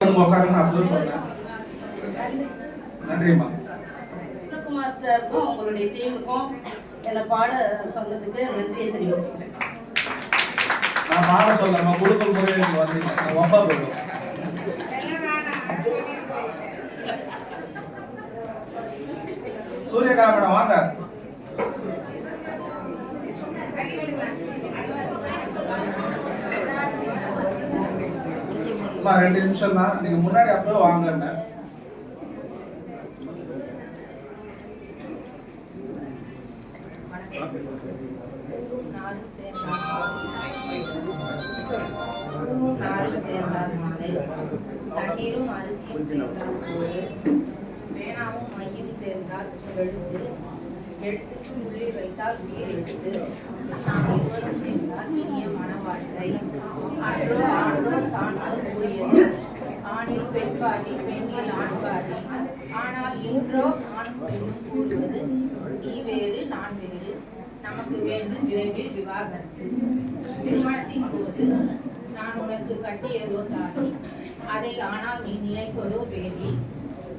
உட்காருன்னு அப்போ சொன்னேன் நன்றிம்மா கிருஷ்ணகுமார் சாருக்கும் உங்களுடைய டீமுக்கும் என்னை பாட சொன்னதுக்கு நன்றியை தெரிவிச்சுக்கிறேன். நான் பாட சொல்லம்மா குழுக்கள் முறையில் வந்தீங்க. நான் ஒப்பா போயிடும் சூரியகா மேடம் வாங்க. அம்மா ரெண்டு நிமிஷம் தான் நீங்க முன்னாடி அப்பவே வாங்கன்னு சேர்ந்தால் மாலை. தண்ணீரும் அரிசியும் சேர்ந்தால் சோறு. பேனாவும் மையும் சேர்ந்தால் எழுத்து எழுத்துக்கு உள்ளே வைத்தால் உயிர் எழுத்து நாம் இருவரும் சேர்ந்தால் இனிய மன அன்றோ ஆண்டோ சான்றோ கூறியது. ஆணில் பெண்பாதி பெண்ணில் ஆண்பாதி. ஆனால் இன்றோ ஆண் பெண்ணும் கூறுவது நீ வேறு நான் வேறு. நமக்கு வேண்டும் விரைவில் விவாகரத்து திருமணத்தின் போது நான் உனக்கு கட்டியதோ தாலி அதை ஆனால் நீ நினைப்பதோ வேண்டி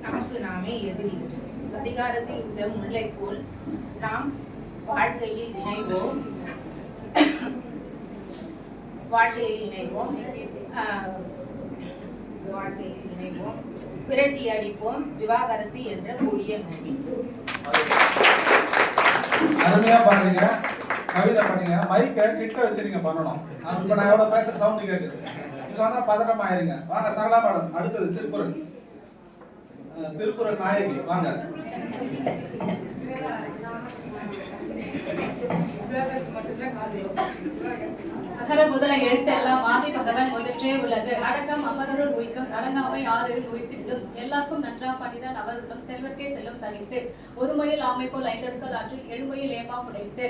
நமக்கு நாமே எதிரி. அதிகாரத்தில் உள்ள முல்லை போல் நாம் வாழ்க்கையில் இணைவோம். வாழ்க்கையில் இணைவோம். வாழ்க்கையில் இணைவோம். விரட்டி அடிப்போம். விவாகரத்து என்ற கொடிய நோய். அருமையா பாருங்க கவிதை பண்ணீங்க மைக்கை கிட்ட வச்சு நீங்க பண்ணணும் இப்ப நான் எவ்வளவு பேசுற சவுண்ட் கேக்குது. நீங்க வந்தா பதட்டம் ஆயிருங்க வாங்க சரளா மேடம் அடுத்தது திருக்குறள். அஹ், திருக்குறள் நாயகி வாங்க. அகர முதல எழுத்து எல்லாம் ஆதி பகவன் முதற்றே உள்ளது. அடக்கம் அமரருள் உய்க்கும் அடங்காமை ஆறில் உய்த்திடும். எல்லாருக்கும் நன்றா பணிதான் அவர்களும் செல்வர்க்கே செல்லும் தனித்து. ஒரு மயில் ஆமை போல் ஐந்தடுக்கல் ஆற்றில் எழுமையில் ஏமா உடைத்து.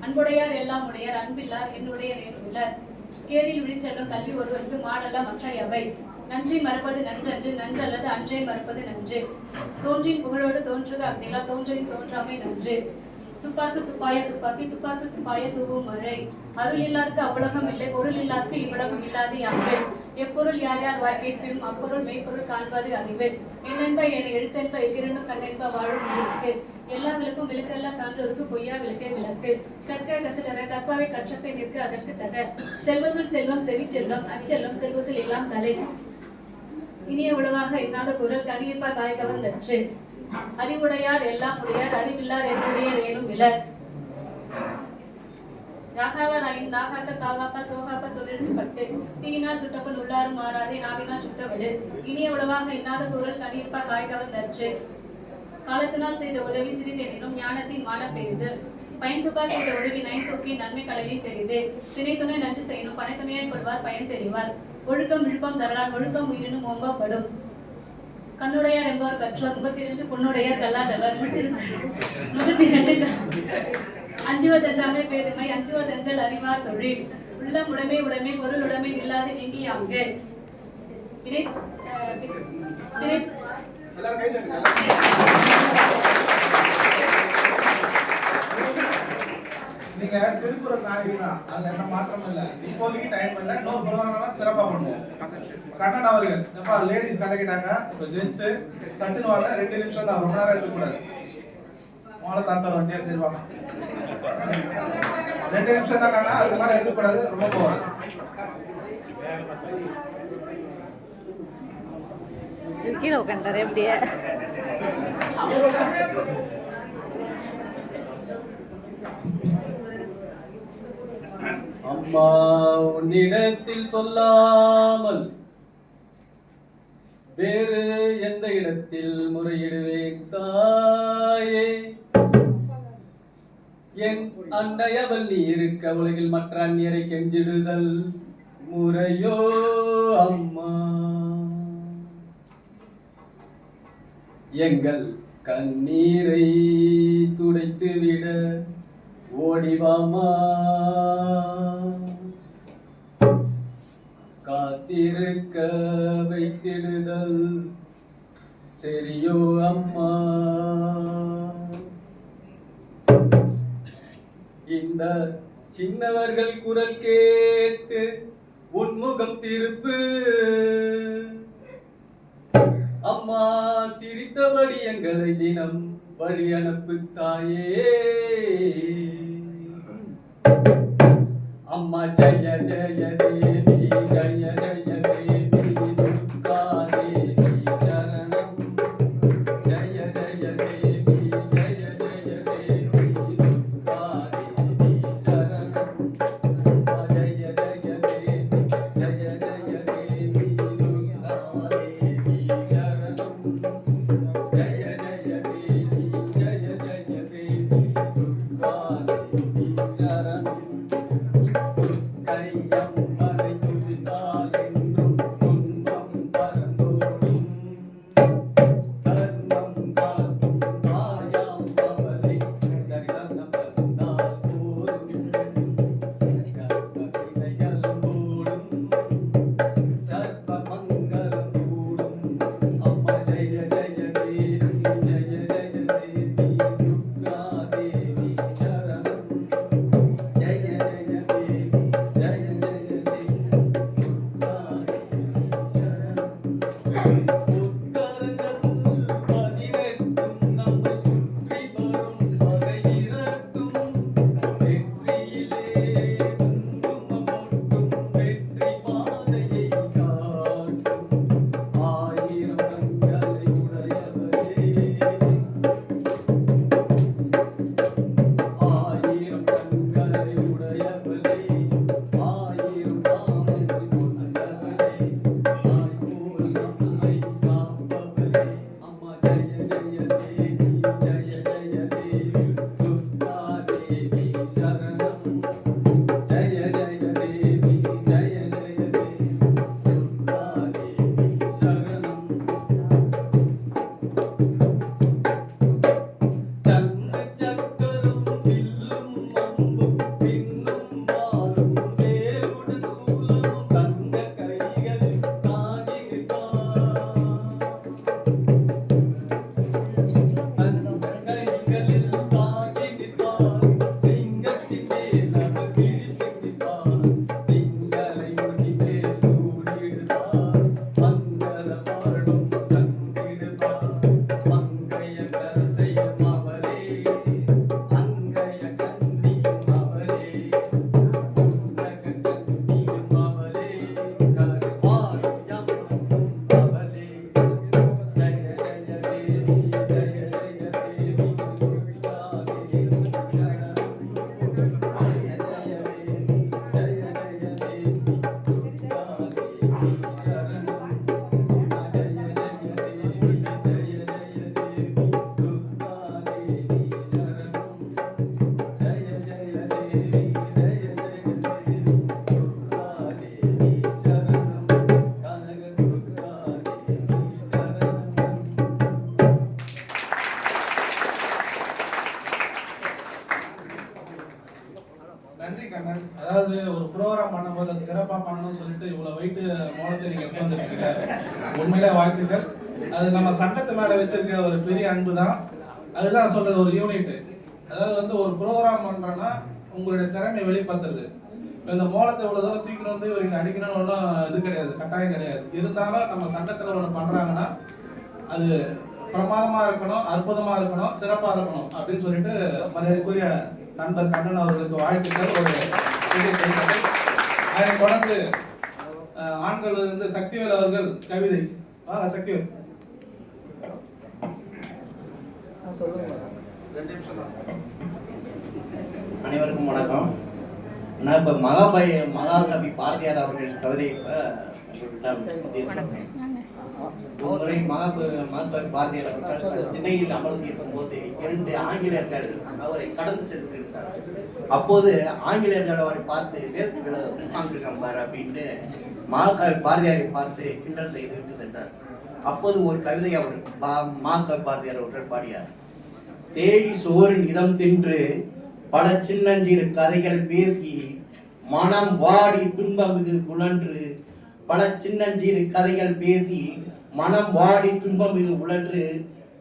அன்புடையார் எல்லாம் உடையார் அன்பில்லார் என்னுடைய நேர்விலர் கேரில் விழிச்செல்லும் கல்வி ஒருவருக்கு மாடல்ல மற்ற எவை நன்றி மறப்பது நன்றன்று நன்றல்லது அன்றே மறப்பது நன்று. தோன்றின் புகழோடு தோன்றுக அக்திலா தோன்றின் தோன்றாமை நன்று. துப்பாக்கு துப்பாய துப்பாக்கி துப்பாக்கு துப்பாய தூவும் வரை. அருள் இல்லாருக்கு அவ்வுலகம் இல்லை பொருள் இல்லாருக்கு இவ்வுலகம் இல்லாது யாரு எப்பொருள் யார் யார் வாய்க்கைக்கும் அப்பொருள் மெய்ப்பொருள் காண்பது அறிவு. என்னென்ப என எழுத்தென்ப எதிரனும் கண்ணென்ப வாழும் இருக்கு எல்லா விளக்கும் விளக்கெல்லாம் சான்றோருக்கு பொய்யா விளக்கே விளக்கு. கற்க கசடர கற்பாவை கற்றப்பை நிற்க அதற்கு தக. செல்வத்துள் செல்வம் செவி செல்வம் அச்செல்வம் செல்வத்தில் எல்லாம் தலை. இனிய உலகாக இல்லாத குரல் கண்டிப்பா தாய் கவர்ந்தற்று அறிவுடையார் எல்லாம் உடையார் அறிவில்லார் என்னுடையர் ஏனும் விலர் யாகாவார் நாகாக்க தீயினால் சுட்டப்பன் உள்ளாரும் மாறாதே நாவினால் சுட்டவிடு இனிய உளவாக இன்னாத குரல் கனியப்பா காய் கவர்ந்தற்று காலத்தினால் செய்த உதவி சிறிதெனினும் ஞானத்தின் மான பெரிது. பயன்துக்கா செய்த உதவி நைந்தூக்கி நன்மை கலையை பெரிது. திணை துணை நன்றி செய்யணும் பணத்துணையை கொள்வார் பயன் தெரிவார். ஒழுக்கம் விழுப்பம் தரலான் ஒழுக்கம் உயிரினும் ஓம்பப்படும். கண்ணுடையார் என்பவர் கற்றோர். முகத்திரண்டு பொன்னுடையார் கல்லாதவர். முகத்திரண்டு அஞ்சுவதஞ்சாமை பேருமை அஞ்சுவதஞ்சல் அறிவார் தொழில். உள்ளம் உடைமை உடைமை பொருள் உடைமை இல்லாது நீங்கியாங்க திணை திரை நீங்க திருக்குறள் நாயகி தான் அதுல எந்த மாற்றமும் இல்ல. இப்போதைக்கு டைம் இல்ல. இன்னொரு ப்ரோக்ராம் சிறப்பா பண்ணுவோம். கண்ணன் அவர்கள். எப்பா லேடிஸ் கலக்கிட்டாங்க. இப்போ ஜென்ஸ் சட்டுன்னு வரல. ரெண்டு நிமிஷம் தான். ரொம்ப நேரம் இருக்கக்கூடாது உங்களை தாத்தா வண்டியா சரி ரெண்டு நிமிஷம் தான் கண்ணா. அதுக்கு மேலே எடுக்கக்கூடாது. ரொம்ப போவாங்க கீழே உட்காந்தாரு எப்படியே அம்மா உன்னிடத்தில் சொல்லாமல் வேறு எந்த இடத்தில் முறையிடுவேன் தாயே? என் அன்னையவள் நீ இருக்க உலகில் மற்ற அந்நியரை கெஞ்சிடுதல் முறையோ அம்மா? எங்கள் கண்ணீரை துடைத்துவிட ஓடிவாமா காத்திருக்க வைத்திடுதல். சரியோ அம்மா. இந்த சின்னவர்கள் குரல் கேட்டு உன்முகம் திருப்பு. துடித்தபடி எங்களை தினம் வழி அனுப்பு தாயே அம்மா ஜெய ஜெய தேவி ஜெய ஜெய. அதாவது ஒரு ப்ரோக்ராம் பண்ணும்போது அது சிறப்பாக பண்ணணும்னு சொல்லிட்டு இவ்வளோ வெயிட்டு மோளத்தை நீங்கள் எடுத்து வந்திருக்கீங்க. உண்மையில வாழ்த்துக்கள். அது நம்ம சட்டத்து மேலே வச்சிருக்க ஒரு பெரிய அன்பு தான் அதுதான் சொல்றது ஒரு யூனிட் அதாவது வந்து ஒரு ப்ரோக்ராம் பண்ணுறோன்னா உங்களுடைய திறமை வெளிப்படுத்துறது இந்த மோளத்தை இவ்வளோ தூரம் தூக்கிட்டு வந்து இவங்க அடிக்கணும்னு ஒன்றும் இது கிடையாது கட்டாயம் கிடையாது. இருந்தாலும் நம்ம சட்டத்தில் ஒன்று பண்ணுறாங்கன்னா அது பிரமாதமாக இருக்கணும் அற்புதமாக இருக்கணும் சிறப்பாக இருக்கணும் அப்படின்னு சொல்லிட்டு மரியாதைக்குரிய நண்பர் கண்ணன் அவர்களுக்கு வாழ்த்துக்கள். ஒரு அதை தொடர்ந்து ஆண்கள் வந்து சக்திவேல் அவர்கள் கவிதை. வாங்க சக்திவேல். அனைவருக்கும் வணக்கம். நான் இப்போ மகாபய மகாகவி பாரதியார் அவர்கள் கவிதை இப்போ ஒருமுறை முறை பாரதியார் அவர்கள் திண்ணையில் அமர்ந்து இருக்கும்போது இரண்டு ஆங்கிலேயர்கள் அவரை கடந்து சென்றிருந்தார் அப்போது ஆங்கிலேயர்கள் அவரை பார்த்து வேஸ்ட் உட்கார்ந்துருக்கான் கம்பார் அப்படின்ட்டு மகாகவி பாரதியாரை பார்த்து கிண்டல் செய்து விட்டு சென்றார். அப்போது ஒரு கவிதை அவர் பா- மகாகவி பாரதியார் அவர்கள் பாடியார் தேடி சோறின் இதம் தின்று பல சின்னஞ்சிறு கதைகள் பேசி மனம் வாடி துன்பமிகு குழன்று பல சின்னஞ்சிறு கதைகள் பேசி மனம் வாடி துன்பமிகு உழன்று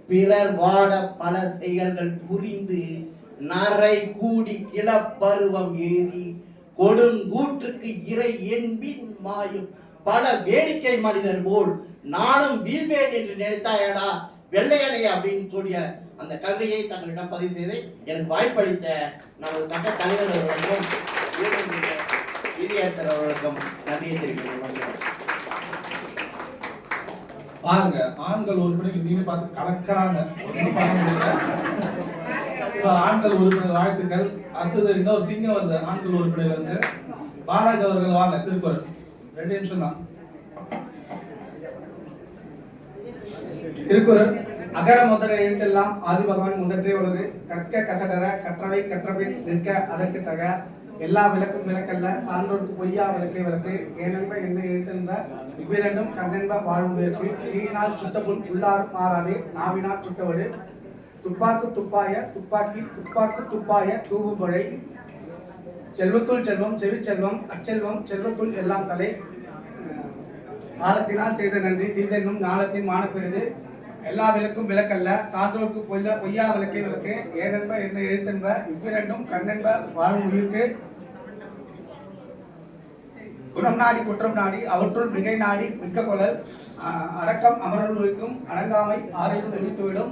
பிறர் வாட பல செயல்கள் புரிந்து நரை கூடி கிளப்பருவம் ஏறி கொடுங்கூற்றுக்கு இறை என்பின் மாயும். பல வேடிக்கை மனிதர் போல் நானும் வீழ்வேன் என்று நினைத்தாயடா வெள்ளையனை அப்படின்னு கூடிய அந்த கவிதையை தங்களிடம் பதிவு செய்து எனக்கு வாய்ப்பளித்த நமது சட்ட தலைவர் அவர்களுக்கும் நீதியரசர் அவர்களுக்கும் நன்றியை தெரிவிக்கிறேன் பாருங்க ஆண்கள் உறுப்பினர்கள் நீங்க பார்த்து கலக்கிறாங்க. ஆண்கள் உறுப்பினர் வாழ்த்துக்கள். அடுத்தது இன்னொரு சிங்கம் வருது ஆண்கள் உறுப்பினர் வந்து. பாலாஜி அவர்கள் வாங்க திருக்குறள். ரெண்டு நிமிஷம் தான். திருக்குறள் அகர முதல எழுத்தெல்லாம் ஆதி பகவான் முதற்றே உள்ளது கற்க கசடர கற்றவை கற்றபின் நிற்க அதற்கு தக. எல்லா விளக்கும் விளக்கல்ல சான்றோருக்கு பொய்யா விளக்கே விளக்கு ஏனென்ப என்ன எழுத்தென்ப இவ்விரண்டும் கண்ணென்ப வாழும் தீயினால் சுட்டபுண் உள்ளார் மாறாதே நாவினால் சுட்டவடு. துப்பாக்கு துப்பாய துப்பாக்கி துப்பாக்கு துப்பாய தூவுபொழை செல்வத்துள் செல்வம் செவி செல்வம் அச்செல்வம் செல்வத்துள் எல்லாம் தலை. காலத்தினால் செய்த நன்றி தீதென்னும் நாளத்தின் மானப்பெரிது. எல்லா விளக்கும் விளக்கல்ல சான்றோர்க்கு பொய்யா பொய்யா விளக்கே விளக்கு. ஏனென்ப என்ன எழுத்தென்ப இவ்விரண்டும் கண்ணென்ப வாழும் உயிர்க்கு. குணம் நாடி குற்றம் நாடி அவற்றுள் மிகை நாடி மிக்க கொள்ளல் அடக்கம் அமரல் உயிர்க்கும் அடங்காமை ஆறிலும் உயிர்த்துவிடும்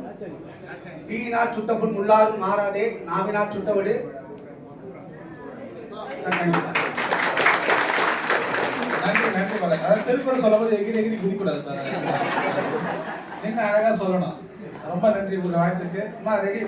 தீயினால் சுட்டபுண் உள்ளாரும் மாறாதே நாவினால் சுட்டவிடு. நன்றி. நன்றி நன்றி அதாவது திருக்குறள் சொல்லும்போது எகிரி எகிரி குதிக்கூடாது பாருங்க. என்ன அழகா சொல்லணும் ரொம்ப நன்றி உங்க வாழ்த்துக்கு அம்மா ரெடி